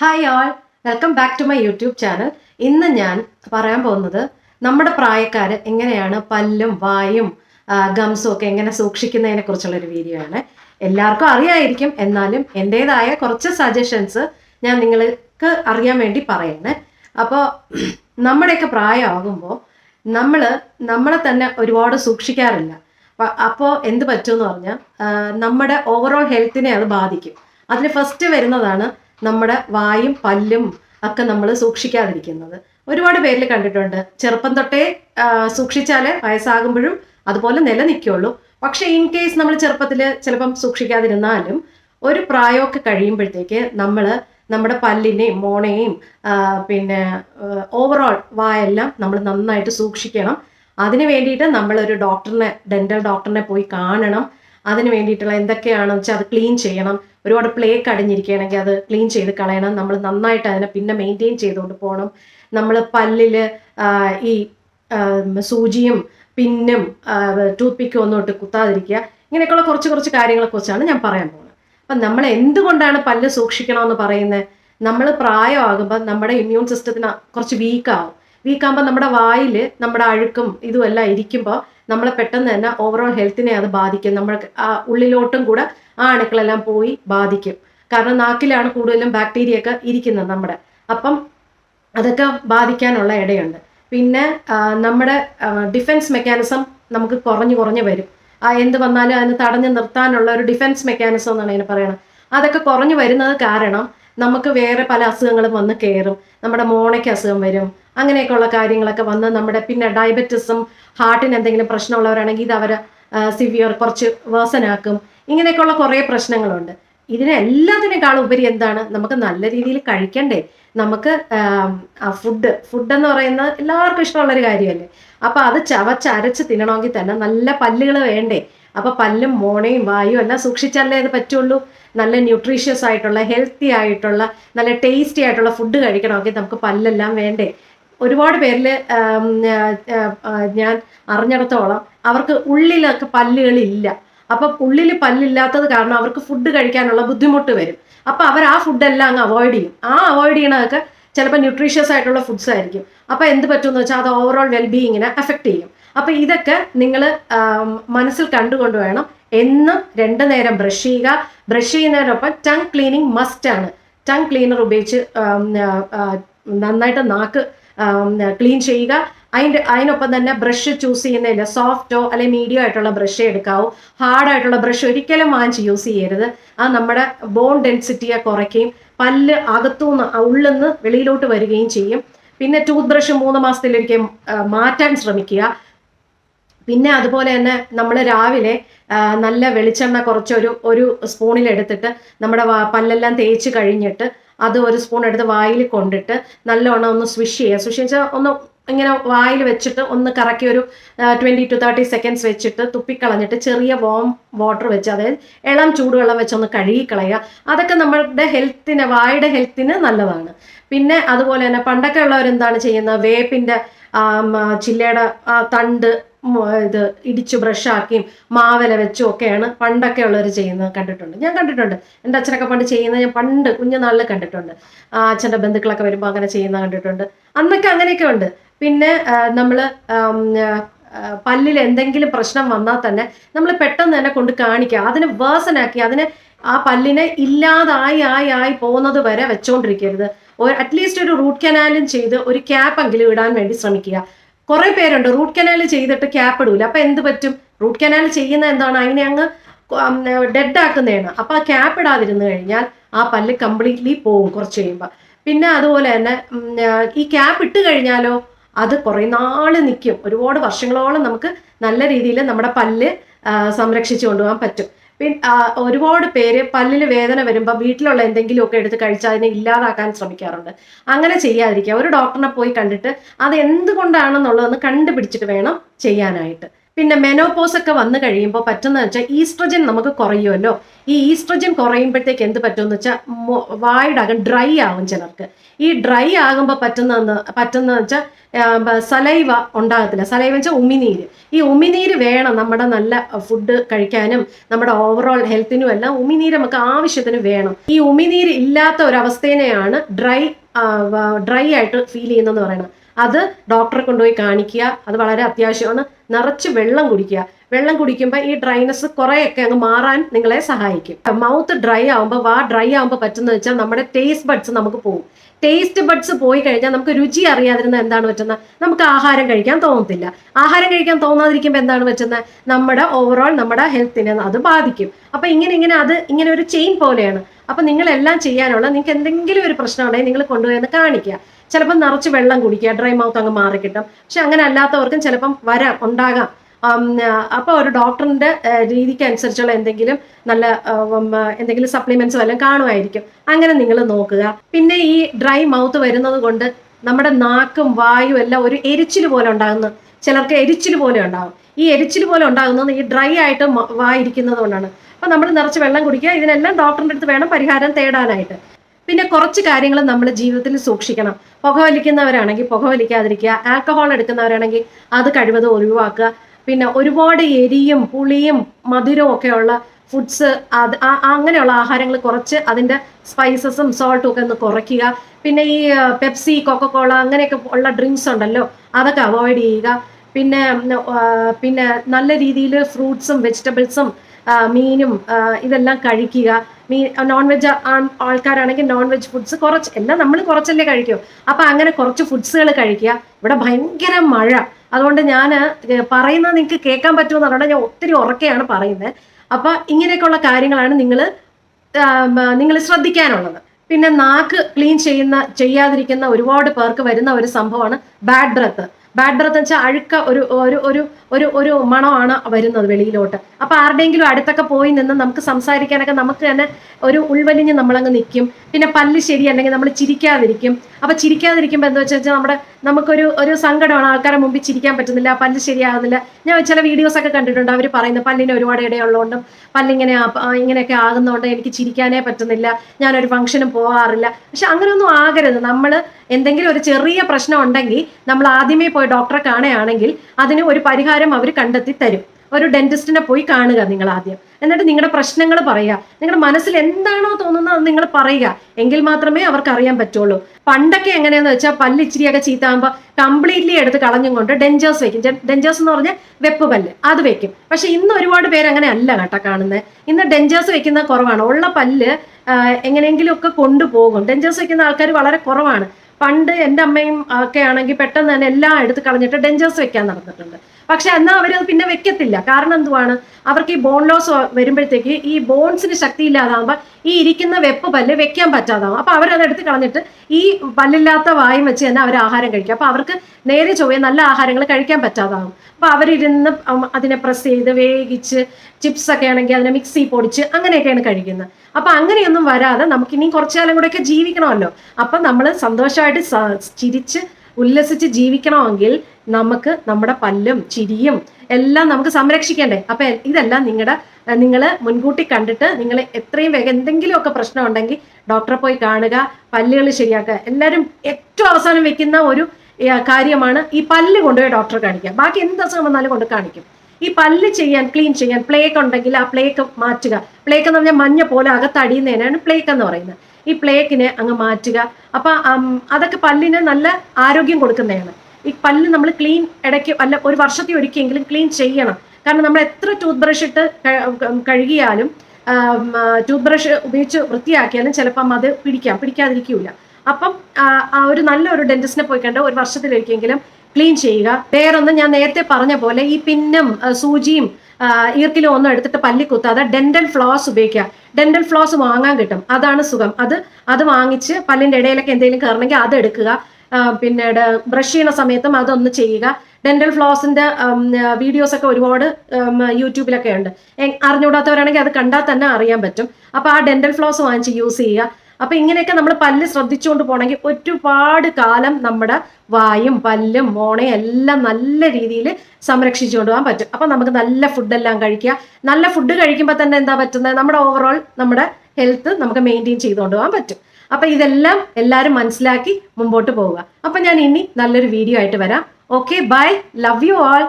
Hi all welcome back to my YouTube channel ഇന്ന് ഞാൻ പറയാൻ പോകുന്നത് നമ്മുടെ പ്രായക്കാർ എങ്ങനെയാണ് പല്ലും വായും ഗംസും ഒക്കെ എങ്ങനെ സൂക്ഷിക്കുന്നതിനെ കുറിച്ചുള്ള ഒരു വീഡിയോ ആണ്. എല്ലാവർക്കും അറിയായിരിക്കും. എന്നാലും എന്റെതായ കുറച്ച് സജഷൻസ് ഞാൻ നിങ്ങൾക്ക് അറിയാൻ വേണ്ടി പറയണേ. അപ്പോൾ നമ്മുടെയൊക്കെ പ്രായമാകുമ്പോൾ നമ്മൾ നമ്മളെ തന്നെ ഒരുപാട് സൂക്ഷിക്കാറില്ല. അപ്പോൾ എന്ത് പറ്റുമെന്ന് പറഞ്ഞാൽ നമ്മുടെ ഓവറോൾ ഹെൽത്തിനെ അത് ബാധിക്കും. അതിന് ഫസ്റ്റ് വരുന്നതാണ് നമ്മുടെ വായും പല്ലും ഒക്കെ നമ്മൾ സൂക്ഷിക്കാതിരിക്കുന്നത്. ഒരുപാട് പേരിൽ കണ്ടിട്ടുണ്ട്. ചെറുപ്പം തൊട്ടേ സൂക്ഷിച്ചാലേ വയസ്സാകുമ്പോഴും അതുപോലെ നിലനിൽക്കുള്ളൂ. പക്ഷെ ഇൻ കേസ് നമ്മൾ ചെറുപ്പത്തിൽ ചിലപ്പം സൂക്ഷിക്കാതിരുന്നാലും ഒരു പ്രായമൊക്കെ കഴിയുമ്പോഴത്തേക്ക് നമ്മൾ നമ്മുടെ പല്ലിനെയും മോണയും പിന്നെ ഓവറോൾ വായെല്ലാം നമ്മൾ നന്നായിട്ട് സൂക്ഷിക്കണം. അതിന് വേണ്ടിയിട്ട് നമ്മളൊരു ഡോക്ടറിനെ ഡെന്റൽ ഡോക്ടറിനെ പോയി കാണണം. അതിന് വേണ്ടിയിട്ടുള്ള എന്തൊക്കെയാണെന്ന് വെച്ചാൽ അത് ക്ലീൻ ചെയ്യണം. ഒരുപാട് പ്ലേക്ക് അടിഞ്ഞിരിക്കുകയാണെങ്കിൽ അത് ക്ലീൻ ചെയ്ത് കളയണം. നമ്മൾ നന്നായിട്ട് അതിനെ പിന്നെ മെയിന്റെയിൻ ചെയ്തുകൊണ്ട് പോകണം. നമ്മൾ പല്ലിൽ ഈ സൂചിയും പിന്നും ടൂത്ത് പിക്കും ഒന്നും ഇട്ട് കുത്താതിരിക്കുക. ഇങ്ങനെയൊക്കെയുള്ള കുറച്ച് കുറച്ച് കാര്യങ്ങളെ കുറിച്ചാണ് ഞാൻ പറയാൻ പോകുന്നത്. അപ്പം നമ്മൾ എന്തുകൊണ്ടാണ് പല്ല് സൂക്ഷിക്കണമെന്ന് പറയുന്നത്? നമ്മൾ പ്രായമാകുമ്പോൾ നമ്മുടെ ഇമ്മ്യൂൺ സിസ്റ്റത്തിന് കുറച്ച് വീക്കാവും വീക്കാകുമ്പോൾ നമ്മുടെ വായിൽ നമ്മുടെ അഴുക്കും ഇതുമെല്ലാം ഇരിക്കുമ്പോൾ നമ്മളെ പെട്ടെന്ന് തന്നെ ഓവറോൾ ഹെൽത്തിനെ അത് ബാധിക്കും. നമ്മൾ ഉള്ളിലോട്ടും കൂടെ ആ അണുക്കളെല്ലാം പോയി ബാധിക്കും. കാരണം നാക്കിലാണ് കൂടുതലും ബാക്ടീരിയ ഒക്കെ ഇരിക്കുന്നത് നമ്മുടെ. അപ്പം അതൊക്കെ ബാധിക്കാനുള്ള ഇടയുണ്ട്. പിന്നെ നമ്മുടെ ഡിഫൻസ് മെക്കാനിസം നമുക്ക് കുറഞ്ഞു കുറഞ്ഞു വരും. ആ എന്ത് വന്നാലും അതിന് തടഞ്ഞു നിർത്താനുള്ള ഒരു ഡിഫൻസ് മെക്കാനിസം എന്നാണ് അതിന് പറയുന്നത് അതൊക്കെ കുറഞ്ഞു വരുന്നത് കാരണം നമുക്ക് വേറെ പല അസുഖങ്ങളും വന്ന് കയറും. നമ്മുടെ മോണയ്ക്ക് അസുഖം വരും. അങ്ങനെയൊക്കെയുള്ള കാര്യങ്ങളൊക്കെ വന്ന് നമ്മുടെ പിന്നെ ഡയബറ്റിസും ഹാർട്ടിന് എന്തെങ്കിലും പ്രശ്നമുള്ളവരാണെങ്കിൽ ഇത് അവരെ സിവിയർ കുറച്ച് വേഴ്സനാക്കും ഇങ്ങനെയൊക്കെയുള്ള കുറേ പ്രശ്നങ്ങളുണ്ട്. ഇതിനെല്ലാത്തിനേക്കാളും ഉപരി എന്താണ്? നമുക്ക് നല്ല രീതിയിൽ കഴിക്കണ്ടേ? നമുക്ക് ഫുഡ് ഫുഡ് എന്ന് പറയുന്നത് എല്ലാവർക്കും ഇഷ്ടമുള്ള ഒരു കാര്യമല്ലേ? അപ്പൊ അത് ചവച്ചരച്ച് തിന്നണമെങ്കിൽ തന്നെ നല്ല പല്ലുകൾ വേണ്ടേ? അപ്പൊ പല്ലും മോണയും വായും എല്ലാം സൂക്ഷിച്ചാലേ അത് പറ്റുള്ളൂ? നല്ല ന്യൂട്രീഷ്യസ് ആയിട്ടുള്ള ഹെൽത്തി ആയിട്ടുള്ള നല്ല ടേസ്റ്റി ആയിട്ടുള്ള ഫുഡ് കഴിക്കണമെങ്കിൽ നമുക്ക് പല്ലെല്ലാം വേണ്ടേ? ഒരുപാട് പേരിൽ ഞാൻ അറിഞ്ഞിടത്തോളം അവർക്ക് ഉള്ളിലൊക്കെ പല്ലുകളില്ല. അപ്പൊ പുള്ളിൽ പല്ലില്ലാത്തത് കാരണം അവർക്ക് ഫുഡ് കഴിക്കാനുള്ള ബുദ്ധിമുട്ട് വരും. അപ്പൊ അവർ ആ ഫുഡെല്ലാം അങ്ങ് അവോയ്ഡ് ചെയ്യും. ആ അവോയ്ഡ് ചെയ്യണതൊക്കെ ചിലപ്പോൾ ന്യൂട്രീഷ്യസ് ആയിട്ടുള്ള ഫുഡ്സ് ആയിരിക്കും. അപ്പൊ എന്ത് പറ്റുമെന്ന് വെച്ചാൽ അത് ഓവറോൾ വെൽബീയിങ്ങിനെ അഫക്റ്റ് ചെയ്യും. അപ്പൊ ഇതൊക്കെ നിങ്ങൾ മനസ്സിൽ കണ്ടുകൊണ്ട് വേണം എന്നും രണ്ട് നേരം ബ്രഷ് ചെയ്യുക. ബ്രഷ് ചെയ്യുന്നതിനൊപ്പം ടങ് ക്ലീനിങ് മസ്റ്റ് ആണ്. ടങ് ക്ലീനർ ഉപയോഗിച്ച് നന്നായിട്ട് നാക്ക് ക്ലീൻ ചെയ്യുക. അതിന്റെ അതിനൊപ്പം തന്നെ ബ്രഷ് ചൂസ് ചെയ്യുന്നില്ല സോഫ്റ്റോ അല്ലെങ്കിൽ മീഡിയോ ആയിട്ടുള്ള ബ്രഷ് എടുക്കാവൂ. ഹാർഡായിട്ടുള്ള ബ്രഷ് ഒരിക്കലും വാങ്ങിച്ച് യൂസ് ചെയ്യരുത്. അത് നമ്മുടെ ബോൺ ഡെൻസിറ്റിയെ കുറയ്ക്കുകയും പല്ല് അകത്തുനിന്ന് ഉള്ളിൽ വെളിയിലോട്ട് വരികയും ചെയ്യും. പിന്നെ ടൂത്ത് ബ്രഷ് മൂന്ന് മാസത്തിലൊരിക്കൽ മാറ്റാൻ ശ്രമിക്കുക. പിന്നെ അതുപോലെ തന്നെ നമ്മൾ രാവിലെ നല്ല വെളിച്ചെണ്ണ കുറച്ചൊരു ഒരു സ്പൂണിൽ എടുത്തിട്ട് നമ്മുടെ പല്ലെല്ലാം തേച്ച് കഴിഞ്ഞിട്ട് അത് ഒരു സ്പൂൺ എടുത്ത് വായിൽ കൊണ്ടിട്ട് നല്ലോണം ഒന്ന് സ്വിഷ് ചെയ്യുക. സ്വിഷ് വെച്ചാൽ ഒന്ന് ഇങ്ങനെ വായിൽ വെച്ചിട്ട് ഒന്ന് കറക്കി ഒരു ട്വന്റി ടു തേർട്ടി സെക്കൻഡ്സ് വെച്ചിട്ട് തുപ്പിക്കളഞ്ഞിട്ട് ചെറിയ വോം വാട്ടർ വെച്ച് അതായത് ഇളം ചൂടുവെള്ളം വെച്ച് ഒന്ന് കഴുകിക്കളയുക. അതൊക്കെ നമ്മളുടെ ഹെൽത്തിന് വായുടെ ഹെൽത്തിന് നല്ലതാണ്. പിന്നെ അതുപോലെ തന്നെ പണ്ടൊക്കെ ഉള്ളവരെന്താണ് ചെയ്യുന്നത്? വേപ്പിന്റെ ചില്ലയുടെ തണ്ട് ഇത് ഇടിച്ച് ബ്രഷാക്കിയും മാവല വെച്ചും ഒക്കെയാണ് പണ്ടൊക്കെ ഉള്ളവർ ചെയ്യുന്നത് കണ്ടിട്ടുണ്ട്. ഞാൻ കണ്ടിട്ടുണ്ട്. എന്റെ അച്ഛനൊക്കെ പണ്ട് ചെയ്യുന്നത് ഞാൻ പണ്ട് കുഞ്ഞുനാളിൽ കണ്ടിട്ടുണ്ട്. അച്ഛന്റെ ബന്ധുക്കളൊക്കെ വരുമ്പോൾ അങ്ങനെ ചെയ്യുന്ന കണ്ടിട്ടുണ്ട്. അന്നൊക്കെ അങ്ങനെയൊക്കെ ഉണ്ട്. പിന്നെ നമ്മൾ പല്ലിൽ എന്തെങ്കിലും പ്രശ്നം വന്നാൽ തന്നെ നമ്മൾ പെട്ടെന്ന് തന്നെ കൊണ്ട് കാണിക്കുക. അതിനെ വേഴ്സനാക്കി അതിനെ ആ പല്ലിനെ ഇല്ലാതായി ആയി ആയി പോകുന്നത് വരെ വെച്ചോണ്ടിരിക്കരുത്. അറ്റ്ലീസ്റ്റ് ഒരു റൂട്ട് കനാലും ചെയ്ത് ഒരു ക്യാപ്പെങ്കിലും ഇടാൻ വേണ്ടി ശ്രമിക്കുക. കുറെ പേരുണ്ട്. റൂട്ട് കനാൽ ചെയ്തിട്ട് ക്യാപ്പ് ഇടൂല. അപ്പൊ എന്ത് പറ്റും? റൂട്ട് കനാൽ ചെയ്യുന്ന എന്താണ്? അതിനെ അങ്ങ് ഡെഡ് ആക്കുന്നതാണ്. അപ്പൊ ആ ക്യാപ്പ് ഇടാതിരുന്നു കഴിഞ്ഞാൽ ആ പല്ല് കംപ്ലീറ്റ്ലി പോകും കുറച്ച് കഴിയുമ്പോൾ പിന്നെ അതുപോലെ തന്നെ ഈ ക്യാപ്പ് ഇട്ട് കഴിഞ്ഞാലോ അത് കുറെ നാൾ നിൽക്കും ഒരുപാട് വർഷങ്ങളോളം നമുക്ക് നല്ല രീതിയിൽ നമ്മുടെ പല്ല് സംരക്ഷിച്ചു കൊണ്ടുപോകാൻ പറ്റും. പിന്നെ ഒരുപാട് പേര് പല്ലിന് വേദന വരുമ്പോൾ വീട്ടിലുള്ള എന്തെങ്കിലുമൊക്കെ എടുത്ത് കഴിച്ച് അതിനെ ഇല്ലാതാക്കാൻ ശ്രമിക്കാറുണ്ട്. അങ്ങനെ ചെയ്യാതിരിക്കുക. ഒരു ഡോക്ടറിനെ പോയി കണ്ടിട്ട് അത് എന്തുകൊണ്ടാണെന്നുള്ളതെന്ന് കണ്ടുപിടിച്ചിട്ട് വേണം ചെയ്യാനായിട്ട്. പിന്നെ മെനോപോസ് ഒക്കെ വന്നു കഴിയുമ്പോൾ പറ്റുന്നത് വെച്ചാൽ ഈസ്ട്രജൻ നമുക്ക് കുറയുമല്ലോ. ഈ ഈസ്ട്രജൻ കുറയുമ്പോഴത്തേക്ക് എന്ത് പറ്റുമെന്ന് വെച്ചാൽ വായുടെ ഡ്രൈ ആകും ചിലർക്ക്. ഈ ഡ്രൈ ആകുമ്പോൾ പറ്റുന്നതെന്ന് പറ്റുന്ന വെച്ചാൽ സലൈവ ഉണ്ടാകത്തില്ല. സലൈവ വെച്ചാൽ ഉമിനീര്. ഈ ഉമിനീര് വേണം നമ്മുടെ നല്ല ഫുഡ് കഴിക്കാനും നമ്മുടെ ഓവറോൾ ഹെൽത്തിനും എല്ലാം ഉമിനീര് നമുക്ക് ആവശ്യത്തിന് വേണം. ഈ ഉമിനീര് ഇല്ലാത്ത ഒരവസ്ഥേനെയാണ് ഡ്രൈ ഡ്രൈ ആയിട്ട് ഫീൽ ചെയ്യുന്നതെന്ന് പറയുന്നത്. അത് ഡോക്ടറെ കൊണ്ടുപോയി കാണിക്കുക. അത് വളരെ അത്യാവശ്യമാണ്. നിറച്ച് വെള്ളം കുടിക്കുക. വെള്ളം കുടിക്കുമ്പോൾ ഈ ഡ്രൈനസ് കുറേയൊക്കെ അങ്ങ് മാറാൻ നിങ്ങളെ സഹായിക്കും. മൗത്ത് ഡ്രൈ ആകുമ്പോൾ വാ ഡ്രൈ ആകുമ്പോൾ പറ്റുന്നത് വെച്ചാൽ നമ്മുടെ ടേസ്റ്റ് ബഡ്സ് നമുക്ക് പോകും ടേസ്റ്റ് ബഡ്സ് പോയി കഴിഞ്ഞാൽ നമുക്ക് രുചി അറിയാതിരുന്ന എന്താണ് പറ്റുന്നത് നമുക്ക് ആഹാരം കഴിക്കാൻ തോന്നത്തില്ല. ആഹാരം കഴിക്കാൻ തോന്നാതിരിക്കുമ്പോൾ എന്താണ് പറ്റുന്നത്? നമ്മുടെ ഓവറോൾ നമ്മുടെ ഹെൽത്തിനെ അത് ബാധിക്കും. അപ്പൊ ഇങ്ങനെ ഇങ്ങനെ അത് ഇങ്ങനെ ഒരു ചെയിൻ പോലെയാണ്. അപ്പൊ നിങ്ങളെല്ലാം ചെയ്യാനുള്ള നിങ്ങൾക്ക് എന്തെങ്കിലും ഒരു പ്രശ്നമുണ്ടെങ്കിൽ നിങ്ങൾ കൊണ്ടുപോയി ഒന്ന് കാണിക്കുക. ചിലപ്പോൾ നിറച്ച് വെള്ളം കുടിക്കുക ഡ്രൈ മൗത്ത് അങ്ങ് മാറിക്കിട്ടും പക്ഷെ അങ്ങനെ അല്ലാത്തവർക്കും ചിലപ്പം വരാം ഉണ്ടാകാം. അപ്പോൾ ഒരു ഡോക്ടറിന്റെ രീതിക്ക് അനുസരിച്ചുള്ള എന്തെങ്കിലും നല്ല എന്തെങ്കിലും സപ്ലിമെന്റ്സ് വല്ലതും കാണുമായിരിക്കും. അങ്ങനെ നിങ്ങൾ നോക്കുക. പിന്നെ ഈ ഡ്രൈ മൗത്ത് വരുന്നത് കൊണ്ട് നമ്മുടെ നാക്കും വായും എല്ലാം ഒരു എരിച്ചിൽ പോലെ ഉണ്ടാകുന്നു ചിലർക്ക് എരിച്ചിൽ പോലെ ഉണ്ടാകും. ഈ എരിച്ചിൽ പോലെ ഉണ്ടാകുന്നത് ഈ ഡ്രൈ ആയിട്ട് വായിരിക്കുന്നത് കൊണ്ടാണ്. അപ്പൊ നമ്മൾ നിറച്ച് വെള്ളം കുടിക്കുക. ഇതിനെല്ലാം ഡോക്ടറിന്റെ അടുത്ത് വേണം പരിഹാരം തേടാനായിട്ട്. പിന്നെ കുറച്ച് കാര്യങ്ങൾ നമ്മൾ ജീവിതത്തിൽ സൂക്ഷിക്കണം. പുകവലിക്കുന്നവരാണെങ്കിൽ പുകവലിക്കാതിരിക്കുക. ആൽക്കഹോൾ എടുക്കുന്നവരാണെങ്കിൽ അത് കഴിവതും ഒഴിവാക്കുക. പിന്നെ ഒരുപാട് എരിയും പുളിയും മധുരവും ഒക്കെയുള്ള ഫുഡ്സ് അത് അങ്ങനെയുള്ള ആഹാരങ്ങൾ കുറച്ച് അതിന്റെ സ്പൈസസും സോൾട്ടും ഒക്കെ ഒന്ന് കുറയ്ക്കുക. പിന്നെ ഈ പെപ്സി കൊക്കക്കോള അങ്ങനെയൊക്കെ ഉള്ള ഡ്രിങ്ക്സ് ഉണ്ടല്ലോ അതൊക്കെ അവോയ്ഡ് ചെയ്യുക. പിന്നെ പിന്നെ നല്ല രീതിയിൽ ഫ്രൂട്ട്സും വെജിറ്റബിൾസും മീനും ഇതെല്ലാം കഴിക്കുക. മീൻ നോൺ വെജ് ആൾക്കാരാണെങ്കിൽ നോൺ വെജ് ഫുഡ്സ് കുറച്ച് എല്ലാം നമ്മൾ കുറച്ചല്ലേ കഴിക്കൂ. അപ്പം അങ്ങനെ കുറച്ച് ഫുഡ്സുകൾ കഴിക്കുക. ഇവിടെ ഭയങ്കര മഴ. അതുകൊണ്ട് ഞാൻ പറയുന്നത് നിങ്ങൾക്ക് കേൾക്കാൻ പറ്റുമെന്ന് പറഞ്ഞാൽ ഞാൻ ഒത്തിരി ഉറക്കെയാണ് പറയുന്നത്. അപ്പം ഇങ്ങനെയൊക്കെയുള്ള കാര്യങ്ങളാണ് നിങ്ങൾ നിങ്ങൾ ശ്രദ്ധിക്കാനുള്ളത്. പിന്നെ നാക്ക് ക്ലീൻ ചെയ്യുന്ന ചെയ്യാതിരിക്കുന്ന ഒരുപാട് പേർക്ക് വരുന്ന ഒരു സംഭവമാണ് ബാഡ് ബ്രത്ത്. ബാഡ് ബ്രത്ത് വെച്ചാൽ അഴുക്ക ഒരു ഒരു ഒരു ഒരു ഒരു മണമാണ് വരുന്നത് വെളിയിലോട്ട്. അപ്പൊ ആരുടെയെങ്കിലും അടുത്തൊക്കെ പോയി നിന്ന് നമുക്ക് സംസാരിക്കാനൊക്കെ നമുക്ക് തന്നെ ഒരു ഉൾവലിഞ്ഞ് നമ്മളങ്ങ് നിൽക്കും പിന്നെ പല്ല് ശരി ശരിയല്ലെങ്കിൽ നമ്മൾ ചിരിക്കാതിരിക്കും. അപ്പൊ ചിരിക്കാതിരിക്കുമ്പോൾ എന്താ വെച്ചാൽ നമ്മുടെ നമുക്കൊരു ഒരു സങ്കടമാണ് ആൾക്കാരെ മുമ്പിൽ ചിരിക്കാൻ പറ്റുന്നില്ല പല്ല് ശരിയാകുന്നില്ല. ഞാൻ ചില വീഡിയോസ് ഒക്കെ കണ്ടിട്ടുണ്ട് അവർ പറയുന്നത് പല്ലിന് ഒരുപാട് ഇടയുള്ളതുകൊണ്ടും പല്ലിങ്ങനെ ഇങ്ങനെയൊക്കെ ആകുന്നതുകൊണ്ട് എനിക്ക് ചിരിക്കാനേ പറ്റുന്നില്ല. ഞാനൊരു ഫംഗ്ഷനും പോകാറില്ല പക്ഷെ അങ്ങനെയൊന്നും ആകരുത്. നമ്മൾ എന്തെങ്കിലും ഒരു ചെറിയ പ്രശ്നം ഉണ്ടെങ്കിൽ നമ്മൾ ആദ്യമേ പോയി ഡോക്ടറെ കാണുകയാണെങ്കിൽ അതിന് ഒരു പരിഹാരം അവർ കണ്ടെത്തി തരും. ഒരു ഡെന്റിസ്റ്റിനെ പോയി കാണുക നിങ്ങൾ ആദ്യം. എന്നിട്ട് നിങ്ങളുടെ പ്രശ്നങ്ങൾ പറയുക. നിങ്ങളുടെ മനസ്സിൽ എന്താണോ തോന്നുന്നത് അത് നിങ്ങൾ പറയുക. എങ്കിൽ മാത്രമേ അവർക്ക് അറിയാൻ പറ്റുള്ളൂ. പണ്ടൊക്കെ എങ്ങനെയാന്ന് വെച്ചാൽ പല്ല് ഇച്ചിരിയൊക്കെ ചീത്താകുമ്പോൾ കംപ്ലീറ്റ്ലി എടുത്ത് കളഞ്ഞും കൊണ്ട് ഡെഞ്ചേഴ്സ് വെക്കും. ഡെഞ്ചേഴ്സ് എന്ന് പറഞ്ഞാൽ വെപ്പ് പല്ല്. അത് വെക്കും. പക്ഷെ ഇന്ന് ഒരുപാട് പേര് അങ്ങനെ അല്ല കേട്ടോ കാണുന്നത്. ഇന്ന് ഡെഞ്ചേഴ്സ് വെക്കുന്ന കുറവാണ്. ഉള്ള പല്ല് എങ്ങനെയെങ്കിലും ഒക്കെ കൊണ്ടുപോകും. ഡെഞ്ചേഴ്സ് വെക്കുന്ന ആൾക്കാർ വളരെ കുറവാണ്. പണ്ട് എന്റെ അമ്മയും ഒക്കെ ആണെങ്കിൽ പെട്ടെന്ന് തന്നെ എല്ലാം എടുത്ത് കളഞ്ഞിട്ട് ഡെഞ്ചേഴ്സ് വെക്കാൻ നടന്നിട്ടുണ്ട്. പക്ഷെ എന്നാൽ അവരത് പിന്നെ വെക്കത്തില്ല. കാരണം എന്തുവാണ്? അവർക്ക് ഈ ബോൺ ലോസ് വരുമ്പോഴത്തേക്ക് ഈ ബോൺസിന് ശക്തി ഇല്ലാതാകുമ്പോൾ ഈ ഇരിക്കുന്ന വെപ്പ് പല്ല് വെക്കാൻ പറ്റാതാവും. അപ്പൊ അവരത് എടുത്ത് കളഞ്ഞിട്ട് ഈ പല്ലില്ലാത്ത വായും വെച്ച് തന്നെ അവർ ആഹാരം കഴിക്കും. അപ്പൊ അവർക്ക് നേരെ ചൊവ്വേ നല്ല ആഹാരങ്ങൾ കഴിക്കാൻ പറ്റാതാവും. അപ്പൊ അവരിരുന്ന് അതിനെ പ്രസ് ചെയ്ത് വേവിച്ച് ചിപ്സ് ഒക്കെ ആണെങ്കിൽ അതിനെ മിക്സി പൊടിച്ച് അങ്ങനെയൊക്കെയാണ് കഴിക്കുന്നത്. അപ്പൊ അങ്ങനെയൊന്നും വരാതെ നമുക്ക് ഇനിയും കുറച്ചു കാലം കൂടെയൊക്കെ ജീവിക്കണമല്ലോ. അപ്പൊ നമ്മൾ സന്തോഷമായിട്ട് ചിരിച്ച് ഉല്ലസിച്ച് ജീവിക്കണമെങ്കിൽ നമുക്ക് നമ്മുടെ പല്ലും ചിരിയും എല്ലാം നമുക്ക് സംരക്ഷിക്കണ്ടേ? അപ്പൊ ഇതെല്ലാം നിങ്ങളുടെ നിങ്ങൾ മുൻകൂട്ടി കണ്ടിട്ട് നിങ്ങൾ എത്രയും വേഗം എന്തെങ്കിലുമൊക്കെ പ്രശ്നം ഉണ്ടെങ്കിൽ ഡോക്ടറെ പോയി കാണുക പല്ലുകൾ ശരിയാക്കുക. എല്ലാവരും ഏറ്റവും അവസാനം വെക്കുന്ന ഒരു കാര്യമാണ് ഈ പല്ല് കൊണ്ടുപോയി ഡോക്ടറെ കാണിക്കുക. ബാക്കി എന്ത് അസുഖം വന്നാലും കൊണ്ട് കാണിക്കും. ഈ പല്ല് ചെയ്യാൻ ക്ലീൻ ചെയ്യാൻ പ്ലേക്ക് ഉണ്ടെങ്കിൽ ആ പ്ലേക്ക് മാറ്റുക. പ്ലേക്ക് എന്ന് പറഞ്ഞാൽ മഞ്ഞ പോലെ അകത്തടിയുന്നതിനാണ് പ്ലേക്ക് എന്ന് പറയുന്നത്. ഈ പ്ലേക്കിനെ അങ്ങ് മാറ്റുക. അപ്പൊ അതൊക്കെ പല്ലിന് നല്ല ആരോഗ്യം കൊടുക്കുന്നതാണ്. ഈ പല്ല് നമ്മൾ ക്ലീൻ ഇടയ്ക്ക് അല്ല ഒരു വർഷത്തിൽ ഒരിക്കലെങ്കിലും ക്ലീൻ ചെയ്യണം. കാരണം നമ്മൾ എത്ര ടൂത്ത് ബ്രഷ് ഇട്ട് കഴുകിയാലും ടൂത്ത് ബ്രഷ് ഉപയോഗിച്ച് വൃത്തിയാക്കിയാലും ചിലപ്പം അത് പിടിക്കാം. പിടിക്കാതിരിക്കൂല. അപ്പം ആ ഒരു നല്ല ഒരു ഡെന്റിസ്റ്റിനെ പോയി കണ്ട് ഒരു വർഷത്തിലൊരിക്കെങ്കിലും ക്ലീൻ ചെയ്യുക. വേറൊന്ന് ഞാൻ നേരത്തെ പറഞ്ഞ പോലെ ഈ പിന്നും സൂചിയും ഈർക്കിലും ഒന്നും എടുത്തിട്ട് പല്ലി കുത്താതെ ഡെന്റൽ ഫ്ലോസ് ഉപയോഗിക്കുക. ഡെന്റൽ ഫ്ലോസ് വാങ്ങാൻ കിട്ടും. അതാണ് സുഖം. അത് അത് വാങ്ങിച്ച് പല്ലിന്റെ ഇടയിലൊക്കെ എന്തെങ്കിലും കയറണമെങ്കിൽ അത് എടുക്കുക. പിന്നീട് ബ്രഷ് ചെയ്യുന്ന സമയത്തും അതൊന്ന് ചെയ്യുക. ഡെന്റൽ ഫ്ലോസിന്റെ വീഡിയോസ് ഒക്കെ ഒരുപാട് യൂട്യൂബിലൊക്കെ ഉണ്ട്. അറിഞ്ഞുകൂടാത്തവരാണെങ്കിൽ അത് കണ്ടാൽ തന്നെ അറിയാൻ പറ്റും. അപ്പോൾ ആ ഡെന്റൽ ഫ്ലോസ് വാങ്ങിച്ച് യൂസ് ചെയ്യുക. അപ്പൊ ഇങ്ങനെയൊക്കെ നമ്മൾ പല്ല് ശ്രദ്ധിച്ചുകൊണ്ട് പോകണമെങ്കിൽ ഒരുപാട് കാലം നമ്മുടെ വായും പല്ലും മോണയും എല്ലാം നല്ല രീതിയിൽ സംരക്ഷിച്ചുകൊണ്ട് പോകാൻ പറ്റും. അപ്പൊ നമുക്ക് നല്ല ഫുഡെല്ലാം കഴിക്കുക. നല്ല ഫുഡ് കഴിക്കുമ്പോൾ തന്നെ എന്താ പറ്റുന്നത്? നമ്മുടെ ഓവറോൾ നമ്മുടെ ഹെൽത്ത് നമുക്ക് മെയിന്റെയിൻ ചെയ്തുകൊണ്ട് പോകാൻ പറ്റും. അപ്പൊ ഇതെല്ലാം എല്ലാവരും മനസ്സിലാക്കി മുമ്പോട്ട് പോവുക. അപ്പൊ ഞാൻ ഇനി നല്ലൊരു വീഡിയോ ആയിട്ട് വരാം. Okay bye love you all